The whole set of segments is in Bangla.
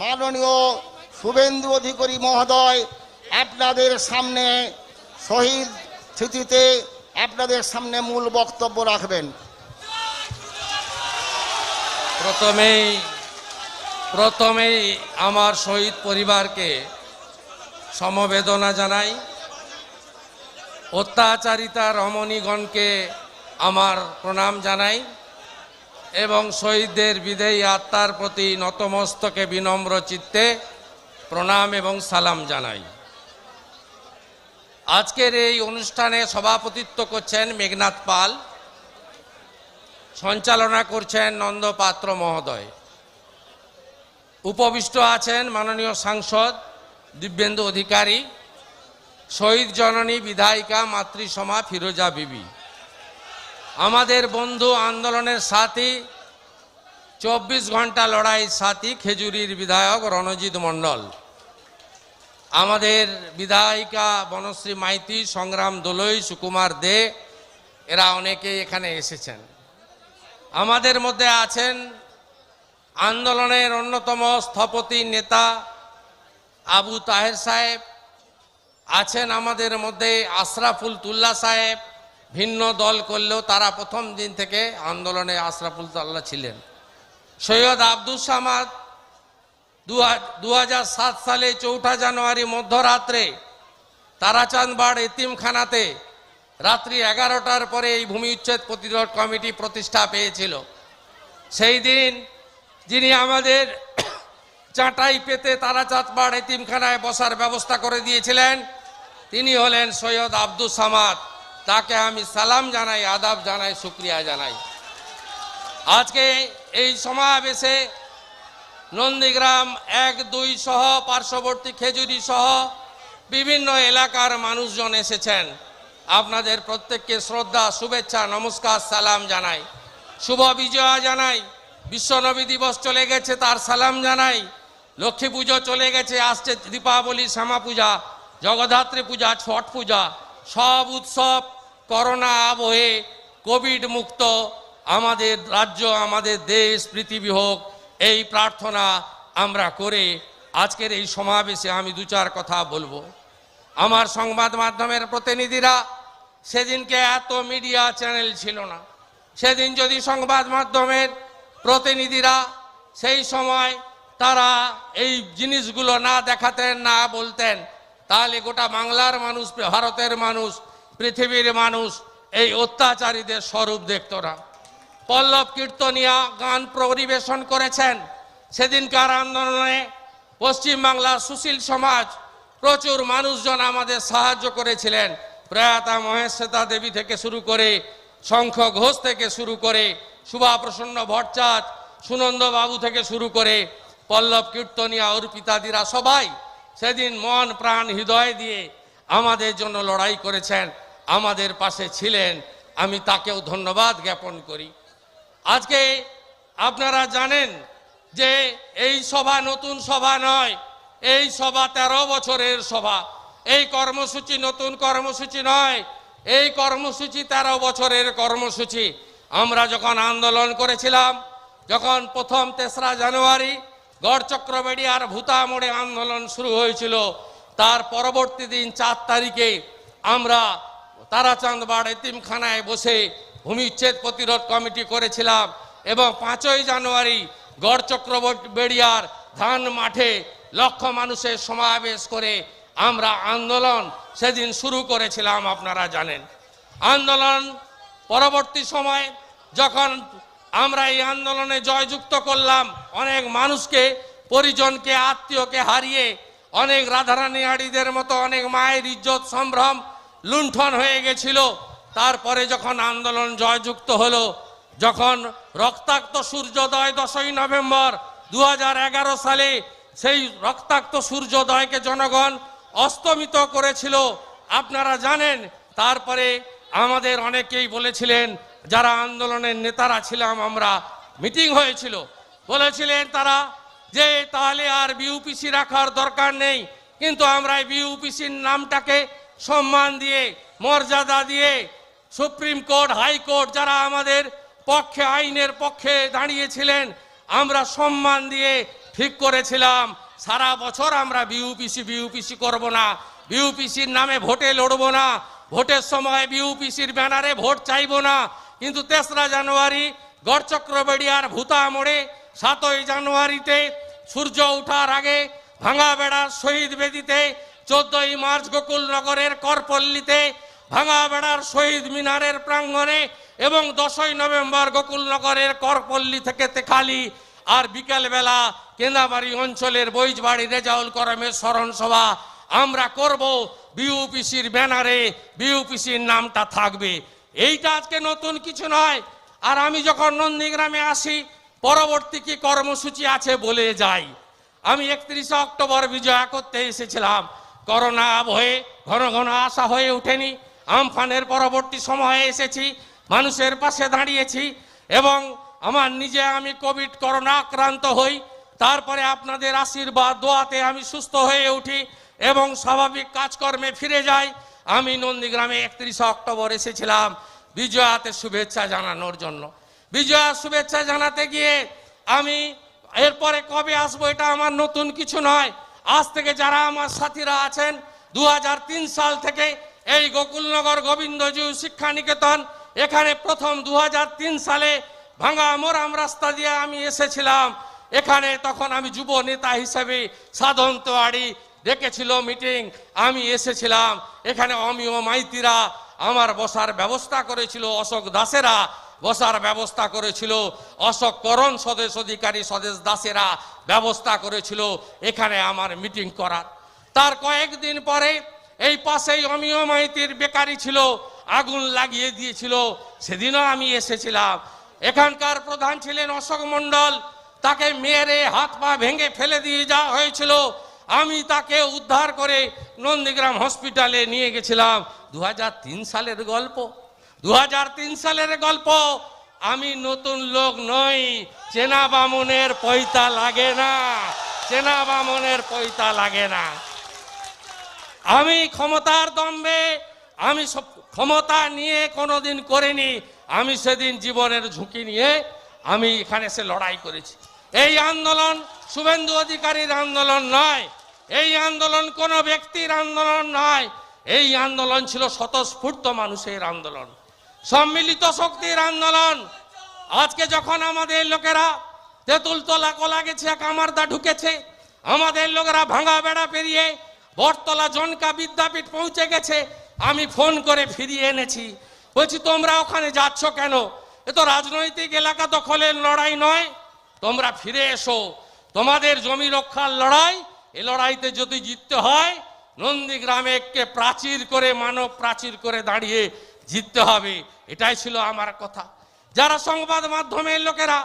মাননীয় শুভেন্দু অধিকারী মহোদয়, আপনাদের সামনে শহীদ স্মৃতিতে আপনাদের সামনে মূল বক্তব্য রাখবেন। প্রথমেই প্রথমেই আমার শহীদ পরিবারকে সমবেদনা জানাই। অত্যাচারিতা রমণীগণকে আমার প্রণাম জানাই। এবং শহীদদের বিদেয়ী আত্মার প্রতি নতমস্তকে বিনম্র চিত্তে প্রণাম এবং সালাম জানাই। আজকের এই অনুষ্ঠানে সভাপতিত্ব করছেন মেঘনাথ পাল, সঞ্চালনা করছেন নন্দপাত্র মহোদয়। উপবিষ্ট আছেন মাননীয় সাংসদ দিব্যেন্দু অধিকারী, শহীদ জননী বিধায়িকা মাতৃসমা ফিরোজা বিবি। আমাদের বন্ধু আন্দোলনের সাথী, চব্বিশ ঘণ্টা লড়াই সাথী খেজুরির বিধায়ক রণজিৎ মণ্ডল। আমাদের বিধায়িকা বনশ্রী মাইতি, সংগ্রাম দোলই, সুকুমার দে, এরা অনেকেই এখানে এসেছেন। আমাদের মধ্যে আছেন আন্দোলনের অন্যতম স্থপতি নেতা আবু তাহের সাহেব, আছেন আমাদের মধ্যে আশরাফুল তুল্লা সাহেব ভিন্ন দল করলেও তারা প্রথম দিন থেকে আন্দোলনে আশরাফুল তুল্লাহ ছিলেন। সৈয়দ আব্দুল সামাদ দু সালে চৌঠা জানুয়ারি মধ্যরাত্রে তারাচাঁদবাড় এতিমখানাতে রাত্রি এগারোটার পরে এই ভূমি উচ্ছেদ প্রতিরোধ কমিটি প্রতিষ্ঠা পেয়েছিল। সেই দিন যিনি আমাদের চাটাই পেতে তারাচাঁদবাড় এতিমখানায় বসার ব্যবস্থা করে দিয়েছিলেন, তিনি হলেন সৈয়দ আব্দুল সামাদ। তাকে আমি সালাম জানাই, আদাব জানাই, শুক্রিয়া জানাই। আজকে এই সমাবেশে নন্দীগ্রাম এক, দুই সহ, পার্শ্ববর্তী খেজুরি সহ বিভিন্ন এলাকার মানুষজন এসেছেন। আপনাদের প্রত্যেককে শ্রদ্ধা, শুভেচ্ছা, নমস্কার, সালাম জানাই। শুভ বিজয়া জানাই। বিশ্বনবী দিবস চলে গেছে, তার সালাম জানাই। লক্ষ্মী পুজো চলে গেছে, আসছে দীপাবলি, শ্যামা পূজা, জগদ্ধাত্রী পূজা, ছট পূজা। সব উৎসব করোনা আবহে কোভিড মুক্ত। আমাদের রাজ্য, আমাদের দেশ, পৃথিবী হোক, এই প্রার্থনা আমরা করে আজকের এই সমাবেশে আমি দু চার কথা বলব। আমার সংবাদ মাধ্যমের প্রতিনিধিরা, সেদিনকে এত মিডিয়া চ্যানেল ছিল না। সেদিন যদি সংবাদ মাধ্যমের প্রতিনিধিরা সেই সময় তারা এই জিনিসগুলো না দেখাতেন, না বলতেন তাহলে গোটা বাংলার মানুষ, ভারতের মানুষ, পৃথিবীর মানুষ এই অত্যাচারীদের স্বরূপ দেখত না। পল্লব কীর্তনিয়া গান পরিবেশন করেছেন। সেদিনকার আন্দোলনে পশ্চিমবাংলার সুশীল সমাজ প্রচুর মানুষজন আমাদের সাহায্য করেছিলেন। প্রয়াতা মহেশ্বেতা দেবী থেকে শুরু করে শঙ্খ ঘোষ থেকে শুরু করে সুভা প্রসন্ন ভট্টাচ সুনন্দ বাবু থেকে শুরু করে পল্লব কীর্তনিয়া, অর্পিতাদিরা সবাই সেদিন মন প্রাণ হৃদয় দিয়ে আমাদের জন্য লড়াই করেছেন, আমাদের পাশে ছিলেন, আমি তাকেও ধন্যবাদ জ্ঞাপন করি। আজকে আপনারা জানেন যে এই সভা নতুন সভা নয়, এই সভা তেরো বছরের সভা। এই কর্মসূচি নতুন কর্মসূচি নয়, এই কর্মসূচি তেরো বছরের কর্মসূচি। আমরা যখন আন্দোলন করেছিলাম, যখন প্রথম তেসরা জানুয়ারি গড়চক্রবেড়ি আর ভূতা মোড়ে আন্দোলন শুরু হয়েছিল। তার পরবর্তী দিন চার তারিখে আমরা তারাচাঁদ তারাচাঁদবাড় এতিমখানায় বসে ভূমিচ্ছেদ প্রতিরোধ কমিটি করেছিলাম এবং পাঁচই জানুয়ারি গড়চক্র বেড়িয়ার ধান মাঠে লক্ষ মানুষের সমাবেশ করে আমরা আন্দোলন সেদিন শুরু করেছিলাম, আপনারা জানেন। আন্দোলন পরবর্তী সময় যখন আমরা এই আন্দোলনে জয়যুক্ত করলাম। অনেক মানুষকে, পরিজনকে, আত্মীয়কে হারিয়ে অনেক রাধারানী হাড়িদের মতো অনেক মায়ের ইজ্জত, সম্ভ্রম লুণ্ঠন হয়ে গেছিল। তারপরে যখন আন্দোলন জয়যুক্ত হলো, যখন রক্তাক্ত সূর্যোদয় দশই নভেম্বর দু হাজার এগারো সালে সেই রক্তাক্ত সূর্যোদয়কে জনগণ অস্তমিত করেছিল। আপনারা জানেন, তারপরে আমাদের অনেকেই বলেছিলেন যারা আন্দোলনের নেতারা ছিলাম আমরা, মিটিং হয়েছিল। বলেছিলেন তারা যে তাহলে আর বিউপিসি রাখার দরকার নেই, কিন্তু আমরা এই বিউপিসির নামটাকে সম্মান দিয়ে, মর্যাদা দিয়ে সুপ্রিম কোর্ট হাইকোর্ট যারা আমাদের পক্ষে, আইনের পক্ষে দাঁড়িয়েছিলেন, আমরা সম্মান দিয়ে ঠিক করেছিলাম। সারা বছর আমরা বিউপিসি বিউপিসি করব না। বিউপিসির নামে ভোটে লড়বো না। ভোটের সময় বিউপিসির ব্যানারে ভোট চাইব না। কিন্তু তেসরা জানুয়ারি গড়চক্রবেড়িয়ার ভূতা মোড়ে সাতই জানুয়ারিতে সূর্য ওঠার আগে ভাঙা বেড়ার শহীদ বেদিতে চোদ্দই মার্চ গোকুলনগরের করপল্লীতে ভাঙা বেড়ার শহীদ মিনারের প্রাঙ্গণে এবং দশই নভেম্বর গোকুলনগরের করপল্লী থেকে তেখালি আর বিকেলবেলা কেন্দাবাড়ি অঞ্চলের বৈজবাড়ি রেজাউল করমের স্মরণ সভা আমরা করব বিউপিসির ব্যানারে বিউপিসির নামটা থাকবে। এইটা আজকে নতুন কিছু নয়। আর আমি যখন নন্দীগ্রামে আসি, পরবর্তী কি কর্মসূচি আছে বলে যাই। আমি একত্রিশে অক্টোবর বিজয়া করতে এসেছিলাম। করোনা আবহে ঘন ঘন আশা হয়ে ওঠেনি। আমফানের পরবর্তী সময়ে এসেছি, মানুষের পাশে দাঁড়িয়েছি এবং আমার নিজে আমি কোভিড করোনা আক্রান্ত হই। তারপরে আপনাদের আশীর্বাদ, দোয়াতে আমি সুস্থ হয়ে উঠি এবং স্বাভাবিক কাজকর্মে ফিরে যাই। আমি নন্দীগ্রামে একত্রিশে অক্টোবর এসেছিলাম। বিজয়াতে শুভেচ্ছা জানানোর জন্য। বিজয়া শুভেচ্ছা জানাতে গিয়ে আমি এরপরে কবে আসব এটা আমার নতুন কিছু নয়। আজ থেকে যারা আমার সাথীরা আছেন দু হাজার তিন সাল থেকে এই গোকুলনগর গোবিন্দজিউ শিক্ষা নিকেতন এখানে প্রথম দু হাজার তিন সালে ভাঙা মোরাম রাস্তা দিয়ে আমি এসেছিলাম। এখানে তখন আমি যুব নেতা হিসেবে সাধন তোয়াড়ি ডেকেছিল মিটিং, আমি এসেছিলাম, এখানে অমিয় মাইতিরা আমার বসার ব্যবস্থা করেছিল, অশোক দাসেরা বসার ব্যবস্থা করেছিল, অশোক করণ স্বদেশ অধিকারী স্বদেশ দাসেরা ব্যবস্থা করেছিল, এখানে আমার মিটিং করার। তার কয়েকদিন পরে এই পাশেই অমিয় মাইতির বেকারি ছিল, আগুন লাগিয়ে দিয়েছিল, সেদিনও আমি এসেছিলাম। এখানকার প্রধান ছিলেন অশোক মণ্ডল, তাকে মেরে হাত পা ভেঙে ফেলে দিয়ে যাওয়া হয়েছিল। আমি তাকে উদ্ধার করে নন্দীগ্রাম হসপিটালে নিয়ে গেছিলাম। দু হাজার তিন সালের গল্প। দু হাজার তিন সালের গল্প। আমি নতুন লোক নই। চেনা বামনের পয়তা লাগে না। চেনা বামনের পয়তা লাগে না। আমি ক্ষমতার দম্বে আমি সব ক্ষমতা নিয়ে কোনোদিন করিনি। আমি সেদিন জীবনের ঝুঁকি নিয়ে আমি এখানে সে লড়াই করেছি। এই আন্দোলন শুভেন্দু অধিকারীর আন্দোলন নয়। এই আন্দোলন কোনো ব্যক্তির আন্দোলন নয়। এই আন্দোলন ছিল স্বতঃস্ফূর্ত মানুষের আন্দোলন। সম্মিলিত শক্তির আন্দোলন। আজকে যখন আমাদের লোকেরা তেঁতুল তোলা কলা গেছে কামারদা ঢুকেছে, আমাদের লোকেরা ভাঙা বেড়া পেরিয়ে বটতলা জনকা বিদ্যাপীঠ পৌঁছে গেছে, আমি ফোন করে ফিরিয়ে এনেছি। বলছি, তোমরা ওখানে যাচ্ছ কেন? এ তো রাজনৈতিক এলাকা দখলের লড়াই নয়। তোমরা ফিরে এসো। তোমাদের জমি রক্ষার লড়াই এই লড়াইতে যদি জিততে হয়, নন্দীগ্রামে কে প্রাচীর করে, মানব প্রাচীর করে দাঁড়িয়ে জিততে হবে। এটাই ছিল আমার কথা। যারা সংবাদ মাধ্যমের লোকেরা,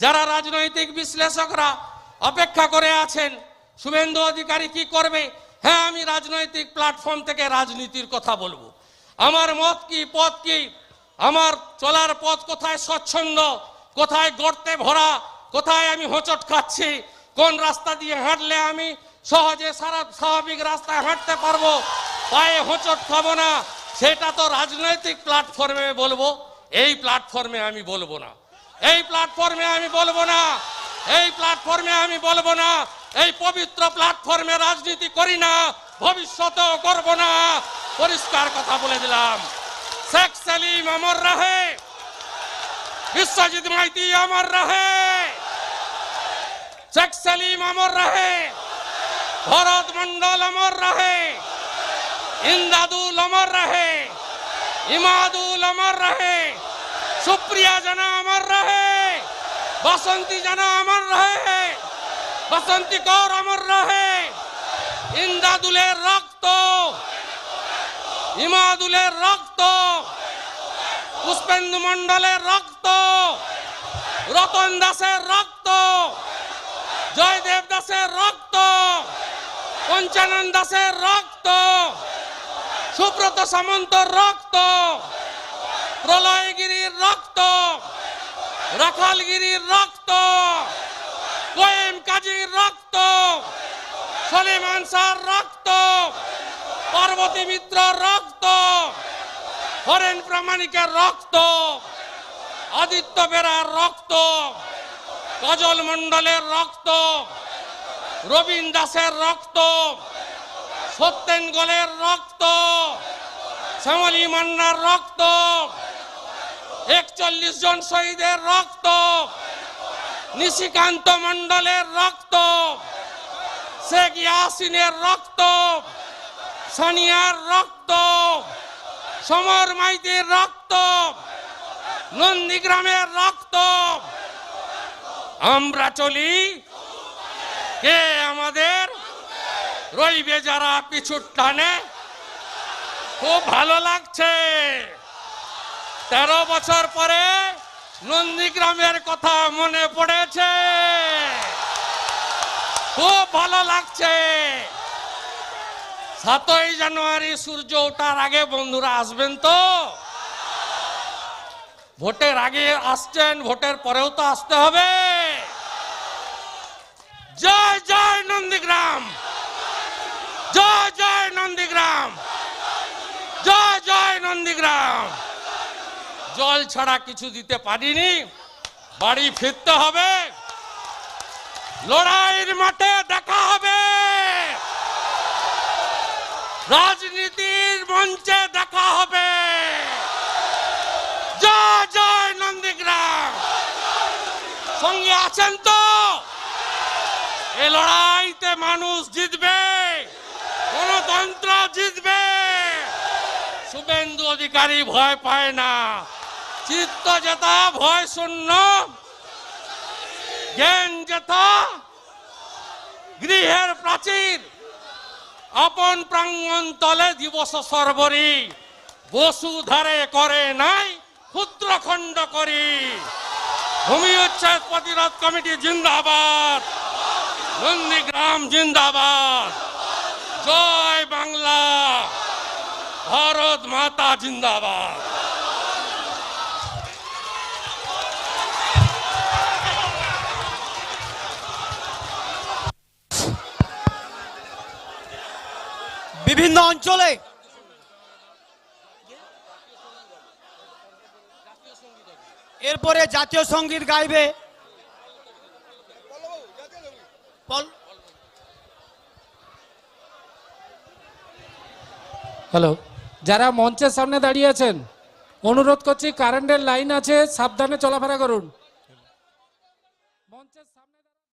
যারা রাজনৈতিক বিশ্লেষকরা অপেক্ষা করে আছেন, শুভেন্দু অধিকারী কি করবে? হ্যাঁ আমি রাজনৈতিক প্ল্যাটফর্ম থেকে রাজনীতির কথা বলব। আমার মত কি, পথ কি? আমার চলার পথ কোথায় স্বচ্ছন্দ? কোথায় গর্তে ভরা? কোথায় আমি হোঁচট খাচ্ছি? কোন রাস্তা দিয়ে হাঁটলে আমি সহজে সারা স্বাভাবিক রাস্তায় হাঁটতে পারব। পায়ে হোঁচট খাব না। সেটা তো রাজনৈতিক প্ল্যাটফর্মে বলব। এই প্ল্যাটফর্মে আমি বলব না। এই প্ল্যাটফর্মে আমি বলব না। এই প্ল্যাটফর্মে আমি বলব না। এই পবিত্র প্ল্যাটফর্মে রাজনীতি করি না। ভবিষ্যতেও করব না। পরিষ্কার কথা বলে দিলাম। শেখ সেলিম আমার রাহে। বিশ্বজিৎ মাইতি আমার রাহে। শেখ সেলিম আমার রাহে। ভরত মন্ডল অমর রাহে ইন্দাদুল অমর রাহে ইমাদুল অমর রাহে সুপ্রিয়া জানা অমর রাহে বাসন্তী জানা অমর রাহে বসন্তী কৌর অমর রাহে ইন্দাদুলের রক্ত ইমাদুলের রক্ত পুষ্পেন্দু মন্ডলের রক্ত রতন দাসের রক্ত জয়দেব দাসের রক্ত পঞ্চানন দাসের রক্ত। সুব্রত সামন্তর রক্ত। প্রলয়গিরির রক্ত। রাখালগিরির রক্ত। কোয়েম কাজীর রক্ত। সলিমান সার রক্ত। পার্বতী মিত্র রক্ত। হরেন প্রামাণিকের রক্ত। আদিত্য বেরার রক্ত। কজল মণ্ডলের রক্ত। রবীন দাসের রক্ত, সত্যেন গোলের রক্ত, শ্যামলী মান্নার রক্ত, একচল্লিশ জন শহীদের রক্ত, নিশিকান্ত মণ্ডলের রক্ত, শেখ ইয়াসিনের রক্ত, সানিয়ার রক্ত, সমর মাইতির রক্ত, নন্দীগ্রামের রক্ত। আমরা চলি কে আমাদের? রইবে যারা পিছুর টানে। খুব ভালো লাগছে। তেরো বছর পরে নন্দীগ্রামের কথা মনে পড়েছে। খুব ভালো লাগছে। সাতই জানুয়ারি সূর্য ওঠার আগে বন্ধুরা আসবেন তো? ভোটের আগে আসছেন, ভোটের পরেও তো আসতে হবে। জয় জয় নন্দীগ্রাম। জয় জয় নন্দীগ্রাম। জয় জয় নন্দীগ্রাম। জল ছাড়া কিছু দিতে পারিনি। বাড়ি ফিরতে হবে। লড়াইয়ের মাঠে দেখা হবে। রাজনীতির মঞ্চে দেখা হবে। জয় জয় নন্দীগ্রাম। সঙ্গে আছেন তো এ লড়াইতে মানুষ জিতবে, গণতন্ত্র জিতবে। শুভেন্দু অধিকারী ভয় পায় না, চিত্ত জেতা ভয় শূন্য, জ্ঞান জেতা গৃহের প্রাচীর। আপন প্রাঙ্গণ তলে দিবস সর্বরি বসুধারে করে নাই, ক্ষুদ্র ক্ষুদ্রখণ্ড করি। ভূমি উচ্ছেদ প্রতিরোধ কমিটি জিন্দাবাদ। নন্দীগ্রাম জিন্দাবাদ। জয় বাংলা। ভারত মাতা জিন্দাবাদ। বিভিন্ন অঞ্চলে এরপরে জাতীয় সংগীত গাইবে। হ্যালো যারা মঞ্চের সামনে দাঁড়িয়ে আছেন, অনুরোধ করছি কারেন্টের লাইন আছে, সাবধানে চলাফেরা করুন। মঞ্চের